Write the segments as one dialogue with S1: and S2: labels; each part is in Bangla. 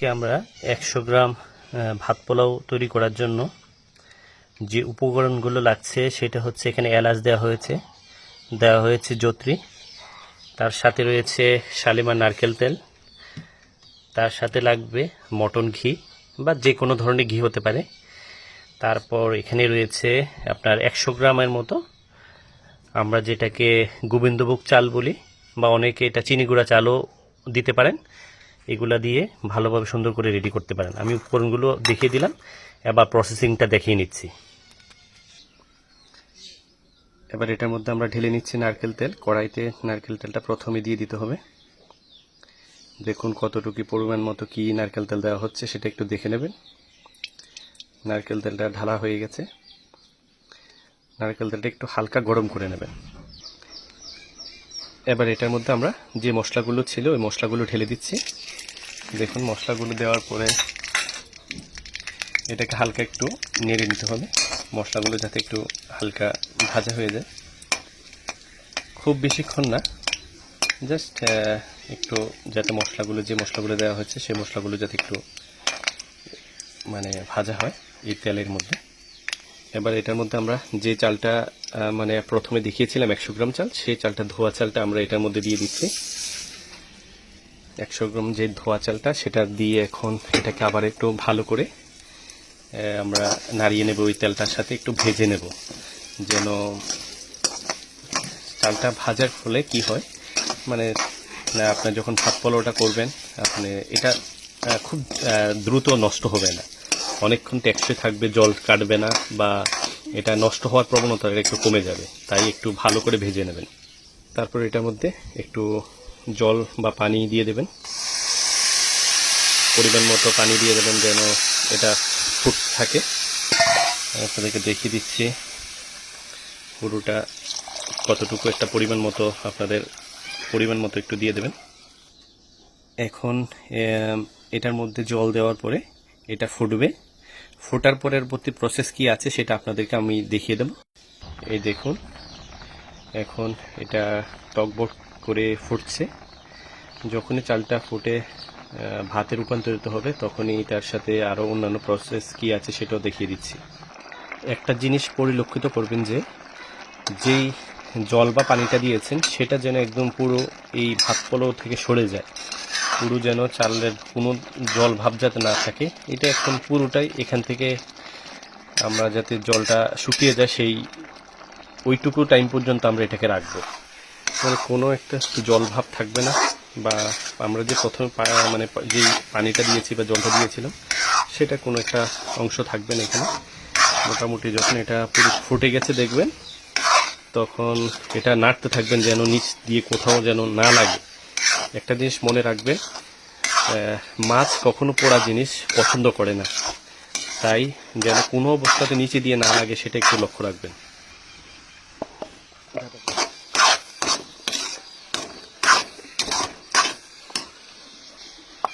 S1: আজকে আমরা একশো গ্রাম ভাত পোলাও তৈরি করার জন্য যে উপকরণগুলো লাগছে সেটা হচ্ছে এখানে এলাচ দেওয়া হয়েছে। দেওয়া হয়েছে জত্রি, তার সাথে রয়েছে শালিমার নারকেল তেল, তার সাথে লাগবে মটন ঘি বা যে কোনো ধরনের ঘি হতে পারে। তারপর এখানে রয়েছে আপনার একশো গ্রামের মতো, আমরা যেটাকে গোবিন্দভোগ চাল বলি বা অনেকে এটা চিনি গুঁড়া চালও দিতে পারেন। এগুলা দিয়ে ভালোভাবে সুন্দর করে রেডি করতে পারেন। আমি উপকরণগুলো দেখিয়ে দিলাম, এবার প্রসেসিংটা দেখিয়ে নিচ্ছি। এবার এটার মধ্যে আমরা ঢেলে নিচ্ছি নারকেল তেল। কড়াইতে নারকেল তেলটা প্রথমে দিয়ে দিতে হবে। দেখুন কতটুকু পরিমাণ মতো কি নারকেল তেল দেওয়া হচ্ছে, সেটা একটু দেখে নেবেন। নারকেল তেলটা ঢালা হয়ে গেছে। নারকেল তেলটা একটু হালকা গরম করে নেবেন। এবার এটার মধ্যে আমরা যে মশলাগুলো ছিল, ওই মশলাগুলো ঢেলে দিচ্ছি। দেখুন, মশলাগুলো দেওয়ার পরে এটাকে হালকা একটু নেড়ে নিতে হবে। মশলাগুলো যাতে একটু হালকা ভাজা হয়ে যায়। খুব বেশিক্ষণ না, জাস্ট একটু যাতে মশলাগুলো, যে মশলাগুলো দেওয়া হচ্ছে, সেই মশলাগুলো যাতে একটু মানে ভাজা হয় এই তেলের মধ্যে। এবার এটার মধ্যে আমরা যে চালটা মানে প্রথমে দেখিয়েছিলাম একশো গ্রাম চাল, সেই চালটা, ধোয়া চালটা আমরা এটার মধ্যে দিয়ে দিচ্ছি। একশো গ্রাম যে ধোয়া চালটা, সেটা দিয়ে এখন এটাকে আবার একটু ভালো করে আমরা নাড়িয়ে নেব ওই তেলটার সাথে, একটু ভেজে নেব। যেন চালটা ভাজার ফলে কি হয় মানে আপনার যখন ভাত পোলাওটা করবেন, আপনি এটা খুব দ্রুত নষ্ট হবে না। অনেকক্ষণ টেকসই থাকবে, জল কাটবে না, বা এটা নষ্ট হওয়ার প্রবণতা একটু কমে যাবে। তাই একটু ভালো করে ভেজে নেবেন। তারপর এটার মধ্যে একটু জল বা পানি দিয়ে দেবেন। পরিমাণ মতো পানি দিয়ে দেবেন যেন এটা ফুট থাকে। আপনাদেরকে দেখিয়ে দিচ্ছি পুরোটা কতটুকু একটা পরিমাণ মতো আপনাদের পরিমাণ মতো একটু দিয়ে দেবেন। এখন এটার মধ্যে জল দেওয়ার পরে এটা ফুটবে। ফোটার পরবর্তী প্রসেস কি আছে সেটা আপনাদেরকে আমি দেখিয়ে দেব। এই দেখুন, এখন এটা টকবক করে ফুটছে। যখনই চালটা ফুটে ভাতে রূপান্তরিত হবে, তখনই তার সাথে আরও অন্যান্য প্রসেস কি আছে সেটাও দেখিয়ে দিচ্ছি। একটা জিনিস পরিলক্ষিত করবেন যে, যেই জল বা পানিটা দিয়েছেন, সেটা যেন একদম পুরো এই ভাত পোলাও থেকে সরে যায়। পুরো যেন চালের কোনো জল ভাব যাতে না থাকে, এটা এখন পুরোটাই এখান থেকে আমরা যাতে জলটা শুকিয়ে যায়, সেই ওইটুকু টাইম পর্যন্ত আমরা এটাকে রাখব। মানে কোনো একটা জল ভাব থাকবে না বা আমরা যে প্রথমে মানে যে পানিটা দিয়েছি বা জলটা দিয়েছিলাম সেটা কোনো একটা অংশ থাকবে না এখানে। মোটামুটি যখন এটা পুরো ফুটে গেছে দেখবেন তখন এটা নাড়তে থাকবেন যেন নিচ দিয়ে কোথাও যেন না লাগে। একটা জিনিস মনে রাখবেন আহ, মাছ কখনো পোড়া জিনিস পছন্দ করে না। তাই যেন কোনো অবস্থাতে নিচে দিয়ে না লাগে সেটা একটু লক্ষ্য রাখবেন।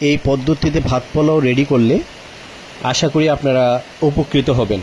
S2: এই পদ্ধতিতে ভাত পোলাও রেডি করলে আশা করি আপনারা উপকৃত হবেন।